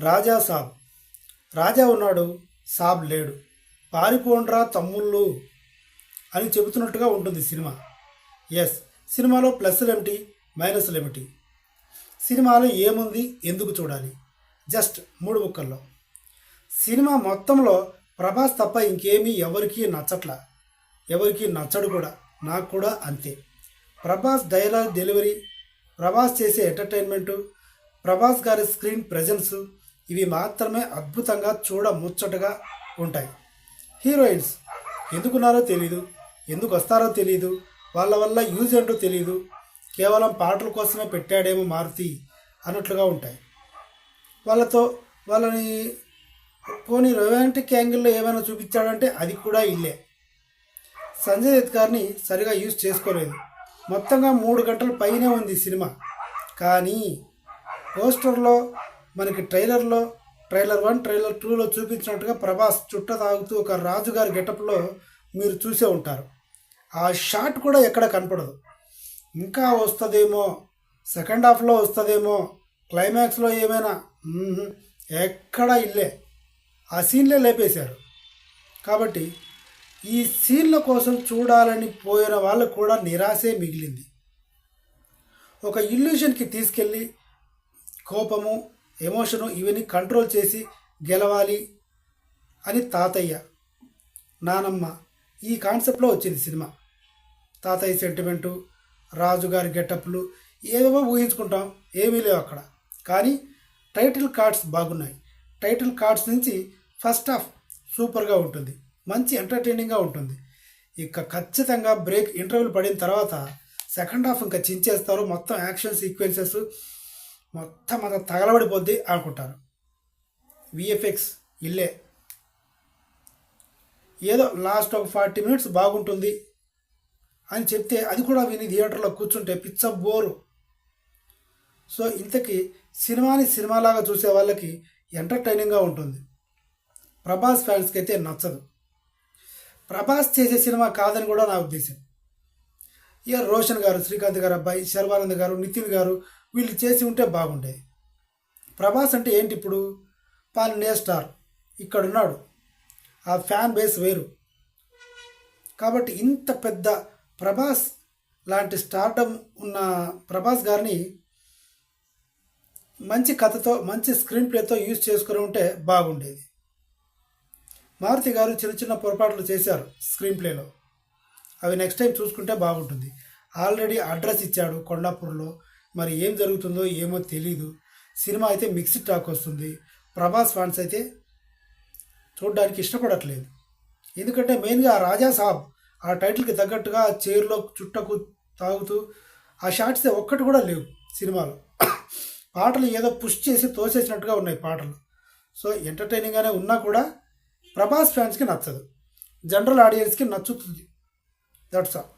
రాజా సాబ్. రాజా ఉన్నాడు సాబ్ లేడు. పారిపోండ్రా తమ్ముళ్ళు అని చెబుతున్నట్టుగా ఉంటుంది సినిమా. ఎస్ సినిమాలో ప్లస్లు ఏమిటి మైనస్లు ఏమిటి? సినిమాలో ఏముంది ఎందుకు చూడాలి? జస్ట్ మూడు ముక్కల్లో. సినిమా మొత్తంలో ప్రభాస్ తప్ప ఇంకేమీ ఎవరికీ నచ్చట్ల? ఎవరికీ నచ్చడు కూడా నాకు కూడా అంతే. ప్రభాస్ డైలాగ్ డెలివరీ ప్రభాస్ చేసే ఎంటర్టైన్మెంటు ప్రభాస్ గారి స్క్రీన్ ప్రెజెన్స్ ఇవి మాత్రమే అద్భుతంగా చూడ ముచ్చటగా ఉంటాయి. హీరోయిన్స్ ఎందుకున్నారో తెలియదు ఎందుకు వస్తారో తెలియదు వాళ్ళ వల్ల యూజ్ ఏంటో తెలియదు కేవలం పాటల కోసమే పెట్టాడేమో మారుతి అన్నట్లుగా ఉంటాయి. వాళ్ళతో వాళ్ళని పోనీ రొమాంటిక్ యాంగిల్లో ఏమైనా చూపించాడంటే అది కూడా ఇల్లే. సంజయ్ దత్ గారిని సరిగా యూజ్ చేసుకోలేదు. మొత్తంగా మూడు గంటల పైనే ఉంది సినిమా. కానీ పోస్టర్లో మనకి ట్రైలర్లో ట్రైలర్ వన్ ట్రైలర్ టూలో చూపించినట్టుగా ప్రభాస్ చుట్ట తాగుతూ ఒక రాజుగారి గెటప్లో మీరు చూసే ఉంటారు. ఆ షాట్ కూడా ఎక్కడ కనపడదు. ఇంకా వస్తుందేమో సెకండ్ హాఫ్లో వస్తుందేమో క్లైమాక్స్లో ఏమైనా ఎక్కడా ఇల్లే. ఆ సీన్లే లేపేశారు. కాబట్టి ఈ సీన్ల కోసం చూడాలని పోయిన వాళ్ళకు కూడా నిరాశే మిగిలింది. ఒక ఇల్యూషన్కి తీసుకెళ్ళి కోపము ఎమోషను ఇవన్నీ కంట్రోల్ చేసి గెలవాలి అని తాతయ్య నానమ్మ ఈ కాన్సెప్ట్లో వచ్చింది సినిమా. తాతయ్య సెంటిమెంటు రాజుగారి గెటప్లు ఏవేవో ఊహించుకుంటాం ఏమీ లేవు అక్కడ. కానీ టైటిల్ కార్డ్స్ బాగున్నాయి. టైటిల్ కార్డ్స్ నుంచి ఫస్ట్ హాఫ్ సూపర్గా ఉంటుంది. మంచి ఎంటర్టైనింగ్గా ఉంటుంది. ఇక ఖచ్చితంగా బ్రేక్ ఇంటర్వ్యూలు పడిన తర్వాత సెకండ్ హాఫ్ ఇంకా చించేస్తారు. మొత్తం యాక్షన్ సీక్వెన్సెస్ మొత్తం అంత తగలబడిపోద్ది అనుకుంటారు. విఎఫ్ఎక్స్ ఇల్లే. ఏదో లాస్ట్ ఒక ఫార్టీ మినిట్స్ బాగుంటుంది అని చెప్తే అది కూడా విని థియేటర్లో కూర్చుంటే పిచ్చ బోరు. సో ఇంతకీ సినిమాని సినిమాలాగా చూసే వాళ్ళకి ఎంటర్టైనింగ్గా ఉంటుంది. ప్రభాస్ ఫ్యాన్స్కి అయితే నచ్చదు. ప్రభాస్ చేసే సినిమా కాదని కూడా నా ఉద్దేశం. ఇక రోషన్ గారు శ్రీకాంత్ గారు అబ్బాయి శర్వానంద్ గారు నితిన్ గారు వీళ్ళు చేసి ఉంటే బాగుండేది. ప్రభాస్ అంటే ఏంటి ఇప్పుడు? పాలినే స్టార్. ఇక్కడున్నాడు. ఆ ఫ్యాన్ బేస్ వేరు. కాబట్టి ఇంత పెద్ద ప్రభాస్ లాంటి స్టార్డమ్ ఉన్న ప్రభాస్ గారిని మంచి కథతో మంచి స్క్రీన్ ప్లేతో యూజ్ చేసుకుని ఉంటే బాగుండేది. మారుతి గారు చిన్న చిన్న పొరపాట్లు చేశారు స్క్రీన్ ప్లేలో. అవి నెక్స్ట్ టైం చూసుకుంటే బాగుంటుంది. ఆల్రెడీ అడ్రస్ ఇచ్చాడు కొండాపూర్లో. మరి ఏం జరుగుతుందో ఏమో తెలీదు. సినిమా అయితే మిక్స్డ్ టాక్ వస్తుంది. ప్రభాస్ ఫ్యాన్స్ అయితే చూడడానికి ఇష్టపడట్లేదు. ఎందుకంటే మెయిన్గా రాజా సాబ్ ఆ టైటిల్కి తగ్గట్టుగా చైర్లో చుట్టకు తాగుతూ ఆ షార్ట్స్ ఒక్కటి కూడా లేవు సినిమాలో. పాటలు ఏదో పుష్ చేసి తోసేసినట్టుగా ఉన్నాయి పాటలు. సో ఎంటర్టైనింగ్గానే ఉన్నా కూడా ప్రభాస్ ఫ్యాన్స్కి నచ్చదు. జనరల్ ఆడియన్స్కి నచ్చుతుంది. That's all